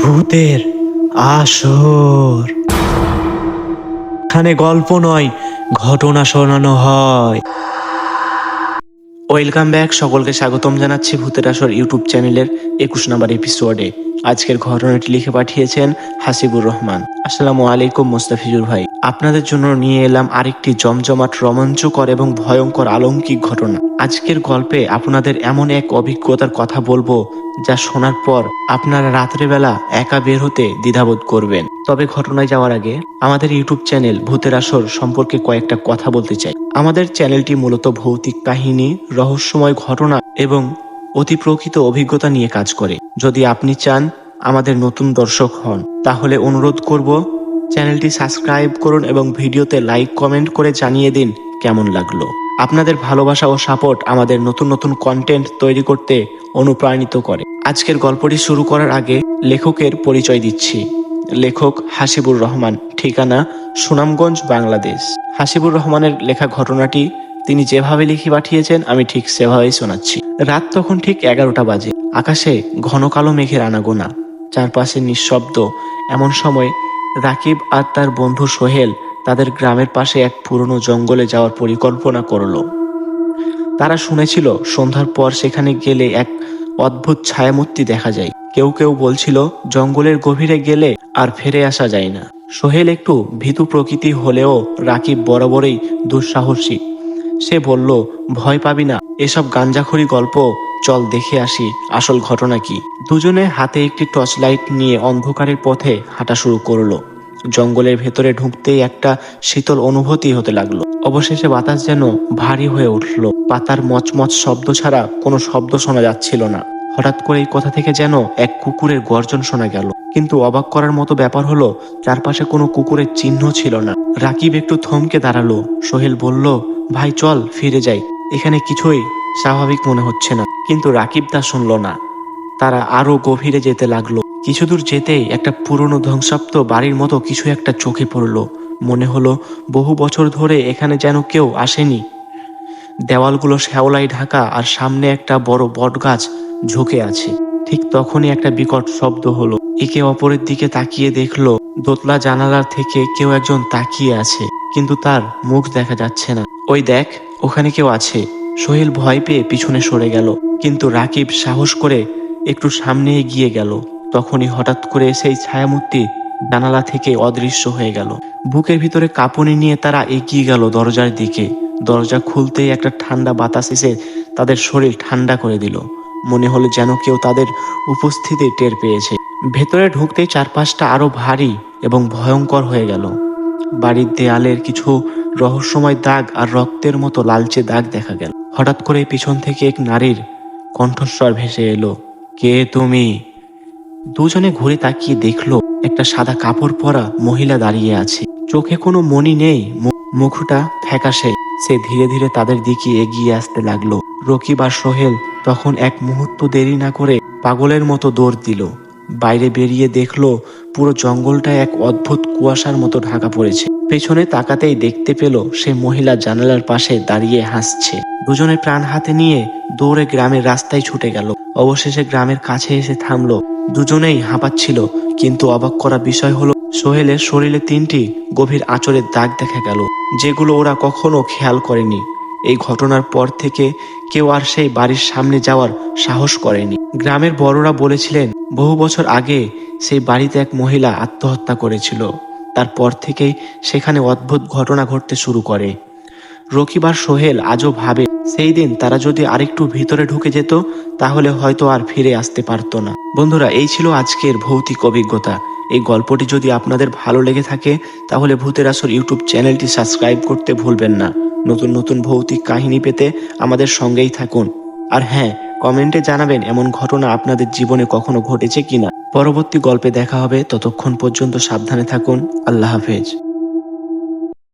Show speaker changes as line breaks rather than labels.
ভূতের আসর। এখানে গল্প নয়, ঘটনা শোনানো হয়। ওয়েলকাম ব্যাক, সকলকে স্বাগতম জানাচ্ছি ভূতের আসর ইউটিউব চ্যানেলের একুশ নম্বর এপিসোডে। আজকের ঘটনাটি লিখে পাঠিয়েছেন হাসিবুর রহমান। আসসালামু আলাইকুম মোস্তাফিজুর ভাই। আপনাদের জন্য নিয়ে এলাম আরেকটি জমজমাট, রোমাঞ্চকর এবং ভয়ঙ্কর আলৌকিক ঘটনা। আজকের গল্পে আপনাদের এমন এক অভিজ্ঞতার কথা বলব যা শোনার পর আপনারা রাত্রেবেলা একা বের হতে দ্বিধাবোধ করবেন। তবে ঘটনায় যাওয়ার আগে আমাদের ইউটিউব চ্যানেল ভূতের আসর সম্পর্কে কয়েকটা কথা বলতে চাই। আমাদের চ্যানেলটি মূলত ভৌতিক কাহিনী, রহস্যময় ঘটনা এবং অতি প্রকৃত অভিজ্ঞতা নিয়ে কাজ করে। যদি আপনি চান আমাদের নতুন দর্শক হন, তাহলে অনুরোধ করব, চ্যানেলটি সাবস্ক্রাইব করুন এবং ভিডিওতে লাইক, কমেন্ট করে জানিয়ে দিন কেমন লাগল। আপনাদের ভালোবাসা ও সাপোর্ট আমাদের নতুন নতুন কন্টেন্ট তৈরি করতে অনুপ্রাণিত করে। আজকের গল্পটি শুরু করার আগে লেখকের পরিচয় দিচ্ছি। লেখক হাসিবুর রহমান, ঠিকানা সুনামগঞ্জ, বাংলাদেশ। হাসিবুর রহমানের লেখা ঘটনাটি তিনি যেভাবে লিখে পাঠিয়েছেন, আমি ঠিক সেভাবেই শোনাচ্ছি। রাত তখন ঠিক এগারোটা বাজে। আকাশে ঘন কালো মেঘের আনাগোনা, চারপাশে নিঃশব্দ। এমন সময় রাকিব আর তার বন্ধু সোহেল তাদের গ্রামের পাশে এক পুরনো জঙ্গলে যাওয়ার পরিকল্পনা করল। তারা শুনেছিল সন্ধ্যার পর সেখানে গেলে এক অদ্ভুত ছায়ামূর্তি দেখা যায়। কেউ কেউ বলছিল, জঙ্গলের গভীরে গেলে আর ফিরে আসা যায় না। সোহেল একটু ভীতু প্রকৃতি হলেও রাকিব বরাবরই দুঃসাহসী। সে বলল, ভয় পাবি না। এসব গাঞ্জাখড়ি গল্প, চল দেখে আসি, আসল ঘটনা কি। দুজনে হাতে একটি টর্চ লাইট নিয়ে অন্ধকারের পথে হাঁটা শুরু করল। জঙ্গলের ভেতরে ঢুকতেই একটা শীতল অনুভূতি হতে লাগল। অবশেষে বাতাস যেন ভারী হয়ে উঠল। পাতার মচমচ শব্দ ছাড়া কোনো শব্দ শোনা যাচ্ছিল না। হঠাৎ করে এই কথা থেকে যেন এক কুকুরের গর্জন শোনা গেল। কিন্তু অবাক করার মতো ব্যাপার হলো, চারপাশে কোনো কুকুরের চিহ্ন ছিল না। রাকিব একটু থমকে দাঁড়াল। সোহেল বলল, ভাই, চল, ফিরে যাই। এখানে কিছুই স্বাভাবিক মনে হচ্ছে না। কিন্তু রাকিব তা শুনল না। তারা আরও গভীরে যেতে লাগল। কিছু দূর যেতেই একটা পুরনো ধ্বংসাপ্ত বাড়ির মতো কিছু একটা চোখে পড়ল। মনে হলো, বহু বছর ধরে এখানে যেন কেউ আসেনি। দেওয়ালগুলো শ্যাওলাই ঢাকা আর সামনে একটা বড় বটগাছ ঝুঁকে আছে। ঠিক তখনই একটা বিকট শব্দ হলো। একে অপরের দিকে তাকিয়ে দেখল, দোতলা জানালার থেকে কেউ একজন তাকিয়ে আছে, কিন্তু তার মুখ দেখা যাচ্ছে না। ওই দেখ, ওখানে কেউ আছে। সোহেল ভয় পেয়ে পিছনে সরে গেল, কিন্তু রাকিব সাহস করে একটু সামনে এগিয়ে গেল। তখনই হঠাৎ করে সেই ছায়ামূর্তি জানালা থেকে অদৃশ্য হয়ে গেল। বুকের ভিতরে কাঁপুনি নিয়ে তারা এগিয়ে গেল দরজার দিকে। দরজা খুলতেই একটা ঠান্ডা বাতাস এসে তাদের শরীর ঠান্ডা করে দিল। মনে হলো যেন কেউ তাদের উপস্থিতি টের পেয়েছে। ভেতরে ঢুকতেই চারপাশটা আরও ভারী এবং ভয়ঙ্কর হয়ে গেল। বাড়ির দেয়ালের কিছু রহস্যময় দাগ আর রক্তের মতো লালচে দাগ দেখা গেল। হঠাৎ করে পিছন থেকে এক নারীর কণ্ঠস্বর ভেসে এলো, কে তুমি? দুজনে ঘুরে তাকিয়ে দেখল, একটা সাদা কাপড় পরা মহিলা দাঁড়িয়ে আছে। চোখে কোনো মনি নেই মুখটা ফ্যাকাশে। সে ধীরে ধীরে তাদের দিকে এগিয়ে আসতে লাগল। রকিব আর সোহেল তখন এক মুহূর্ত দেরি না করে পাগলের মতো দৌড় দিল। বাইরে বেরিয়ে দেখল পুরো জঙ্গলটা এক অদ্ভুত কুয়াশার মতো ঢাকা পড়েছে। পেছনে তাকাতেই দেখতে পেল সে মহিলা জানালার পাশে দাঁড়িয়ে হাসছে। দুজনে প্রাণ হাতে নিয়ে দৌড়ে গ্রামের রাস্তায় ছুটে গেল। অবশেষে গ্রামের কাছে এসে থামলো। দুজনেই হাঁপাচ্ছিল, কিন্তু অবাক করা বিষয় হলো, সোহেলের শরীরে তিনটি গভীর আঁচড়ের দাগ দেখা গেল, যেগুলো ওরা কখনো খেয়াল করেনি। এই ঘটনার পর থেকে কেউ আর সেই বাড়ির সামনে যাওয়ার সাহস করেনি। গ্রামের বড়রা বলেছিলেন, বহু বছর আগে সেই বাড়িতে এক মহিলা আত্মহত্যা করেছিল। তারপর থেকেই সেখানে অদ্ভুত ঘটনা ঘটতে শুরু করে। রকিবার সোহেল আজও ভাবে, সেই দিন তারা যদি আরেকটু ভিতরে ঢুকে যেত, তাহলে হয়তো আর ফিরে আসতে পারতো না। বন্ধুরা, এই ছিল আজকের ভৌতিক অভিজ্ঞতা। এই গল্পটি যদি আপনাদের ভালো লেগে থাকে, তাহলে ভূতের আসর ইউটিউব চ্যানেলটি সাবস্ক্রাইব করতে ভুলবেন না। নতুন নতুন ভৌতিক কাহিনী পেতে আমাদের সঙ্গেই থাকুন। আর হ্যাঁ কমেন্টে জানাবেন এমন ঘটনা আপনাদের জীবনে কখনো ঘটেছে কিনা। পরবর্তী গল্পে দেখা হবে, ততক্ষণ পর্যন্ত সাবধানে থাকুন। আল্লাহ হাফেজ।